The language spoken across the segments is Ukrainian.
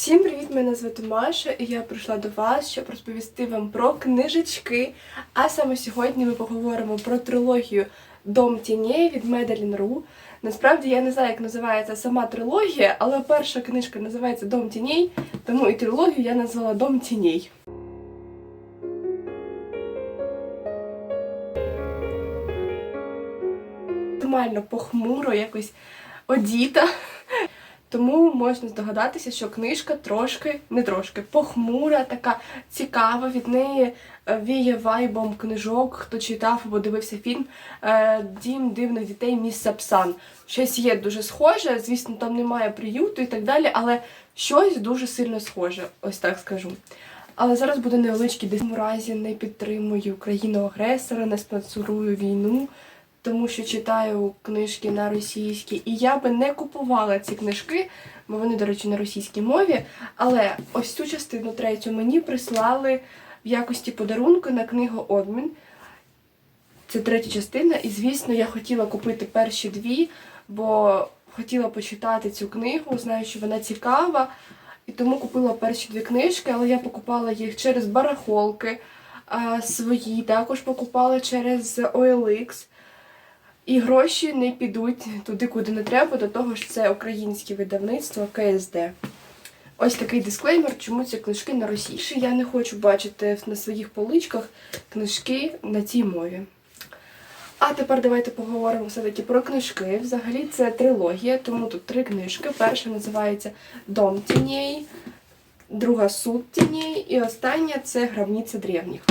Всім привіт! Мене звати Маша, і я прийшла до вас, щоб розповісти вам про книжечки. А саме сьогодні ми поговоримо про трилогію Дом тіней від Меделін Ру. Насправді я не знаю, як називається сама трилогія, але перша книжка називається Дом тіней, тому і трилогію я назвала Дом тіней. Нормально похмуро, якось одіта. Тому можна здогадатися, що книжка трошки, не трошки, похмура, така цікава. Від неї е, віє вайбом книжок, хто читав або дивився фільм е, Дім дивних дітей міс Сапсан. Щось є дуже схоже, звісно, там немає приюту і так далі, але щось дуже сильно схоже, ось так скажу. Але зараз буде невеличкий десь разі не підтримую країну-агресора, не спонсорую війну тому що читаю книжки на російській, і я би не купувала ці книжки, бо вони, до речі, на російській мові. Але ось цю частину третю мені прислали в якості подарунку на книгу Обмін. Це третя частина, і, звісно, я хотіла купити перші дві, бо хотіла почитати цю книгу, знаю, що вона цікава. І тому купила перші дві книжки, але я покупала їх через барахолки а, свої, також покупала через OLX. І гроші не підуть туди, куди не треба, до того ж це українське видавництво КСД. Ось такий дисклеймер, чому ці книжки на російській. Я не хочу бачити на своїх поличках книжки на цій мові. А тепер давайте поговоримо все-таки про книжки. Взагалі це трилогія, тому тут три книжки. Перша називається Дом тіней, друга Суд тіней і остання це Гробниця древніх.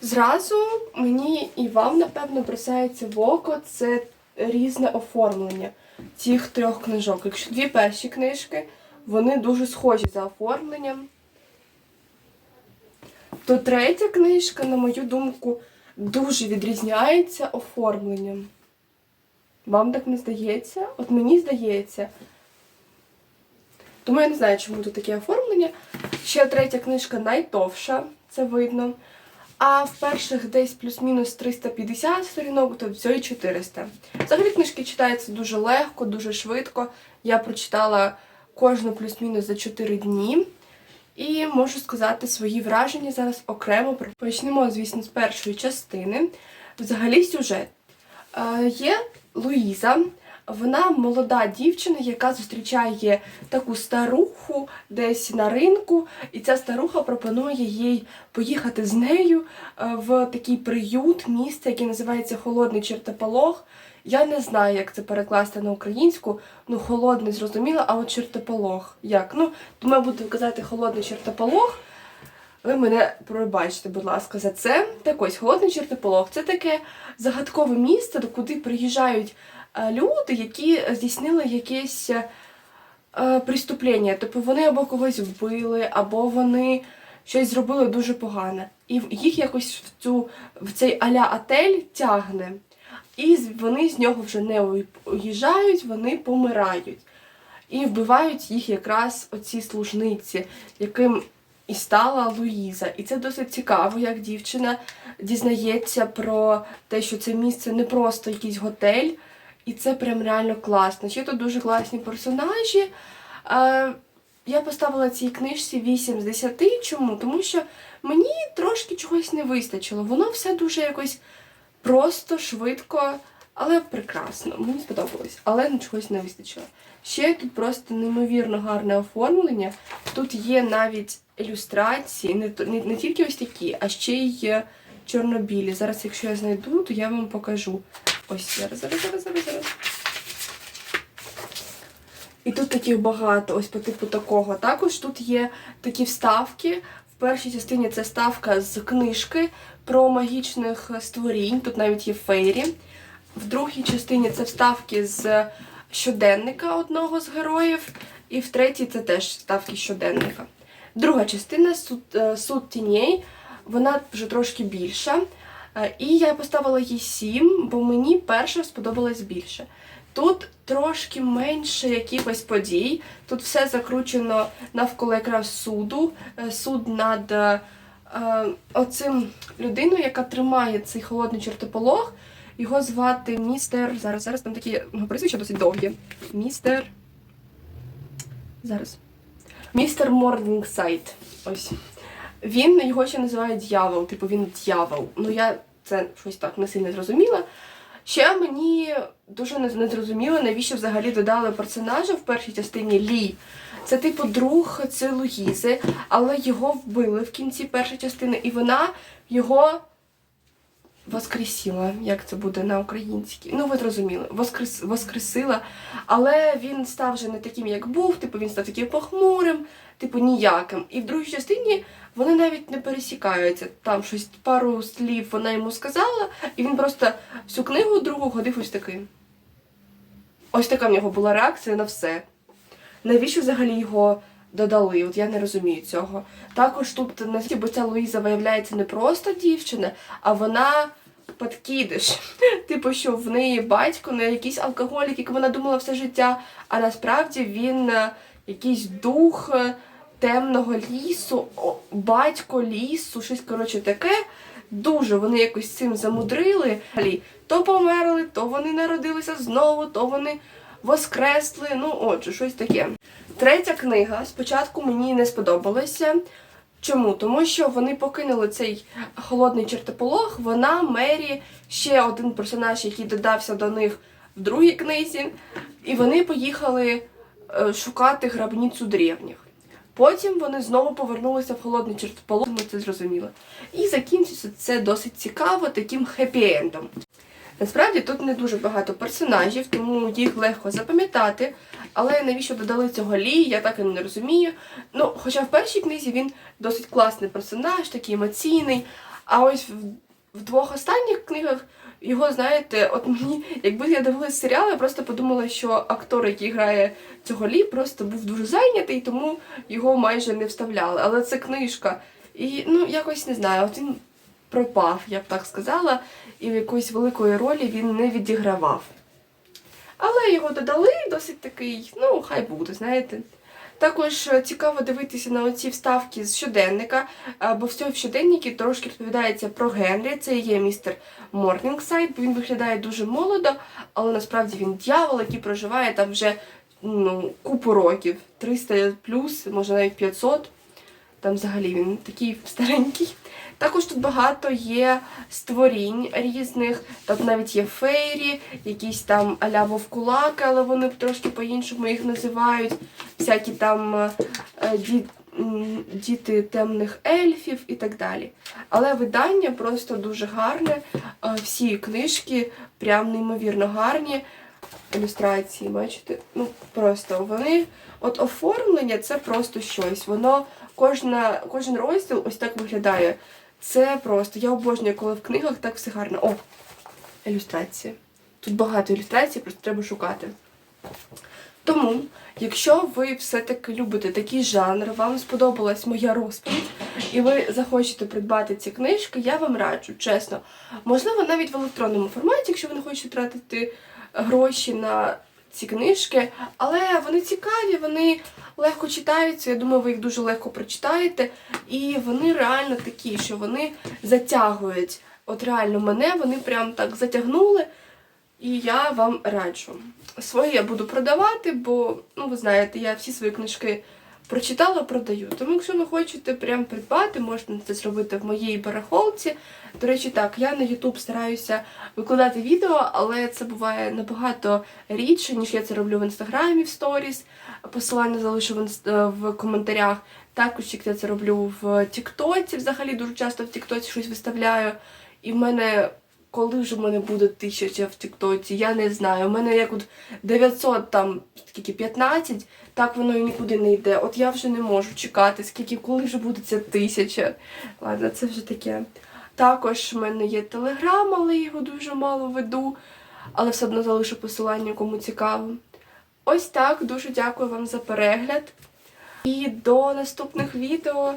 Зразу мені і вам, напевно, бросається в око це різне оформлення цих трьох книжок. Якщо дві перші книжки, вони дуже схожі за оформленням, то третя книжка, на мою думку, дуже відрізняється оформленням. Вам так не здається? От мені здається. Тому я не знаю, чому тут таке оформлення. Ще третя книжка найтовша, це видно. А в перших десь плюс-мінус 350 сторінок, то в цій 400. Взагалі книжки читаються дуже легко, дуже швидко. Я прочитала кожну плюс-мінус за 4 дні. І можу сказати свої враження зараз окремо. Почнемо, звісно, з першої частини. Взагалі сюжет. Е, Є Луїза, вона молода дівчина, яка зустрічає таку старуху десь на ринку, і ця старуха пропонує їй поїхати з нею е, в такий приют, місце, яке називається Холодний чертополох. Я не знаю, як це перекласти на українську. Ну, холодний, зрозуміло, а от чертополох. Як? Ну, тому я буду казати холодний чертополох. Ви мене пробачте, будь ласка, за це. Так ось, холодний чертополох це таке загадкове місце, куди приїжджають люди, які здійснили якесь е, преступлення. Тобто вони або когось вбили, або вони щось зробили дуже погане. І їх якось в цю в цей аля отель тягне. І вони з нього вже не уїжджають, вони помирають. І вбивають їх якраз оці служниці, яким і стала Луїза. І це досить цікаво, як дівчина дізнається про те, що це місце не просто якийсь готель, і це прям реально класно. Ще тут дуже класні персонажі. Я поставила цій книжці 8 з 10. Чому? Тому що мені трошки чогось не вистачило. Воно все дуже якось просто, швидко, але прекрасно. Мені сподобалось, але чогось не вистачило. Ще тут просто неймовірно гарне оформлення. Тут є навіть ілюстрації, не не, не тільки ось такі, а ще й чорнобілі. Зараз, якщо я знайду, то я вам покажу. Ось зараз, зараз, зараз, зараз, зараз. І тут таких багато, ось по типу такого. Також тут є такі вставки. В першій частині це ставка з книжки про магічних створінь. Тут навіть є фейрі. В другій частині це вставки з щоденника одного з героїв. І в третій це теж вставки щоденника. Друга частина суд, е, суд тіней, вона вже трошки більша. Е, і я поставила їй 7, бо мені перша сподобалась більше. Тут трошки менше якихось подій. Тут все закручено навколо якраз суду, е, суд над е, оцим людиною, яка тримає цей холодний чертополох. Його звати містер. Зараз, зараз там такі ну, прізвища досить довгі. Містер. Зараз. Містер Морнінсайд. Ось. Він його ще називають дьявол, типу він дьявол. Ну я це щось так не сильно зрозуміла. Ще мені дуже не зрозуміло, навіщо взагалі додали персонажа в першій частині Лі. Це типу друг це Луїзи, але його вбили в кінці першої частини, і вона його воскресіла, як це буде на українській. Ну, ви зрозуміли, воскрес, воскресила. Але він став вже не таким, як був, типу він став таким похмурим, типу ніяким. І в другій частині вони навіть не пересікаються. Там щось пару слів вона йому сказала, і він просто всю книгу другу ходив ось таким. Ось така в нього була реакція на все. Навіщо взагалі його додали? От я не розумію цього. Також тут бо ця Луїза виявляється не просто дівчина, а вона подкидиш. Типу, що в неї батько не якийсь алкоголік, як вона думала все життя, а насправді він е, якийсь дух е, темного лісу, о, батько лісу, щось коротше таке. Дуже вони якось цим замудрили. То померли, то вони народилися знову, то вони воскресли. Ну, отже, щось таке. Третя книга спочатку мені не сподобалася. Чому? Тому що вони покинули цей холодний чертополох. Вона, Мері, ще один персонаж, який додався до них в другій книзі, і вони поїхали е, шукати гробницю древніх. Потім вони знову повернулися в холодний чертополох, ми це зрозуміли. І закінчиться це досить цікаво таким хеппі-ендом. Насправді тут не дуже багато персонажів, тому їх легко запам'ятати. Але навіщо додали цього Лі, я так і не розумію. Ну, хоча в першій книзі він досить класний персонаж, такий емоційний. А ось в, двох останніх книгах його, знаєте, от мені, якби я дивилася серіал, я просто подумала, що актор, який грає цього Лі, просто був дуже зайнятий, тому його майже не вставляли. Але це книжка. І ну, якось не знаю, от він пропав, я б так сказала, і в якоїсь великої ролі він не відігравав. Але його додали, досить такий, ну, хай буде, знаєте. Також е, цікаво дивитися на оці вставки з щоденника, а, бо в цьому щоденнику трошки розповідається про Генрі. Це є містер Морнінгсайд, він виглядає дуже молодо, але насправді він дьявол, який проживає там вже ну, купу років. 300 плюс, може навіть 500. Там взагалі він такий старенький. Також тут багато є створінь різних. Тут навіть є фейрі, якісь там аля вовкулаки, але вони трошки по-іншому їх називають. Всякі там е, ді- діти темних ельфів і так далі. Але видання просто дуже гарне. Е, Всі книжки прям неймовірно гарні. Ілюстрації, бачите? Ну, просто вони. От оформлення це просто щось. Воно кожна, кожен розділ ось так виглядає. Це просто. Я обожнюю, коли в книгах так все гарно. О! Ілюстрації. Тут багато ілюстрацій, просто треба шукати. Тому, якщо ви все-таки любите такий жанр, вам сподобалась моя розповідь, і ви захочете придбати ці книжки, я вам раджу, чесно. Можливо, навіть в електронному форматі, якщо ви не хочете тратити гроші на ці книжки, але вони цікаві, вони легко читаються. Я думаю, ви їх дуже легко прочитаєте. І вони реально такі, що вони затягують. От реально мене вони прям так затягнули. І я вам раджу. Свої я буду продавати, бо, ну, ви знаєте, я всі свої книжки прочитала, продаю. Тому, якщо ви хочете прям придбати, можете це зробити в моїй барахолці. До речі, так, я на YouTube стараюся викладати відео, але це буває набагато рідше, ніж я це роблю в інстаграмі в сторіс. Посилання залишу е, в коментарях. Також як я це роблю в Тіктоці, взагалі дуже часто в Тіктоці щось виставляю. І в мене коли ж у мене буде тисяча в Тіктоці, я не знаю. У мене як от 900 там скільки 15, так воно і нікуди не йде. От я вже не можу чекати, скільки, коли вже буде ця тисяча. Ладно, це вже таке. Також в мене є телеграм, але його дуже мало веду. Але все одно залишу посилання, кому цікаво. Ось так. Дуже дякую вам за перегляд. І до наступних відео.